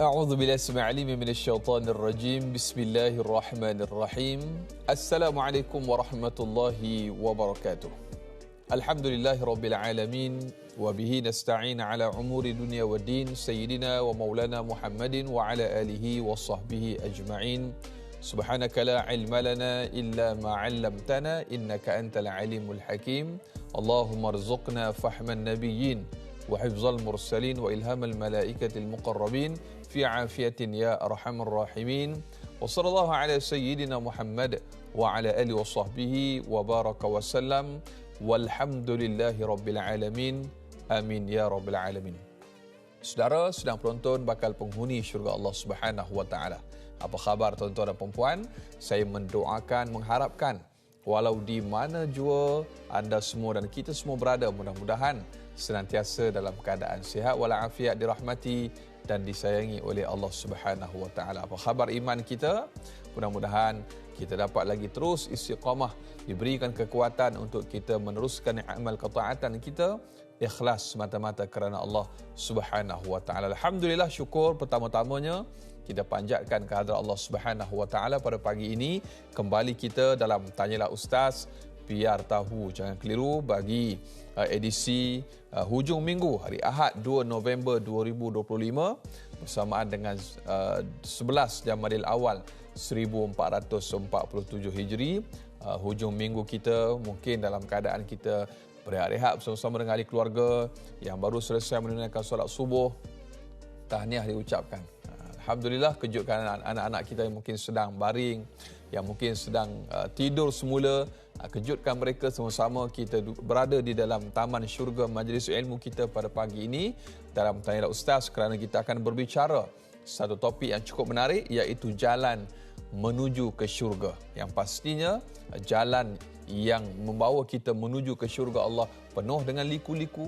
أعوذ بالله السميع العليم من الشيطان الرجيم. بسم الله الرحمن الرحيم. السلام عليكم ورحمة الله وبركاته. الحمد لله رب العالمين وبه نستعين على أمور الدنيا والدين سيدنا ومولانا محمد وعلى آله وصحبه أجمعين. سبحانك لا علم لنا إلا ما علمتنا إنك أنت العليم الحكيم. اللهم ارزقنا فهم النبيين. وحفظ المرسلين وإلهام الملائكة المقربين في عافية يا أرحم الراحمين وصلى الله على سيدنا محمد وعلى آله وصحبه وبارك وسلم والحمد لله رب العالمين آمين يا رب العالمين Saudara sedang penonton bakal penghuni syurga Allah Subhanahu wa taala. Apa khabar tuan-tuan dan puan-puan? Saya mendoakan, mengharapkan walau di mana jua anda semua dan kita semua berada mudah-mudahan senantiasa dalam keadaan sihat walafiat dirahmati dan disayangi oleh Allah Subhanahu wa taala. Apa khabar iman kita? Mudah-mudahan kita dapat lagi terus istiqamah diberikan kekuatan untuk kita meneruskan amal ketaatan kita ikhlas semata-mata kerana Allah Subhanahu wa taala. Alhamdulillah syukur pertama-tamanya kita panjatkan kehadrat Allah Subhanahu wa taala pada pagi ini kembali kita dalam tanyalah ustaz biar tahu. Jangan keliru bagi uh, edisi uh, hujung minggu hari Ahad 2 November 2025 bersamaan dengan uh, 11 Jamadil Awal 1447 Hijri. Uh, hujung minggu kita mungkin dalam keadaan kita berehat-rehat bersama-sama dengan ahli keluarga yang baru selesai menunaikan solat subuh tahniah diucapkan. Alhamdulillah kejutkan anak-anak kita yang mungkin sedang baring, yang mungkin sedang uh, tidur semula. Uh, kejutkan mereka sama-sama kita berada di dalam taman syurga majlis ilmu kita pada pagi ini dalam Tanya Ustaz kerana kita akan berbicara satu topik yang cukup menarik iaitu jalan menuju ke syurga. Yang pastinya uh, jalan yang membawa kita menuju ke syurga Allah penuh dengan liku-liku,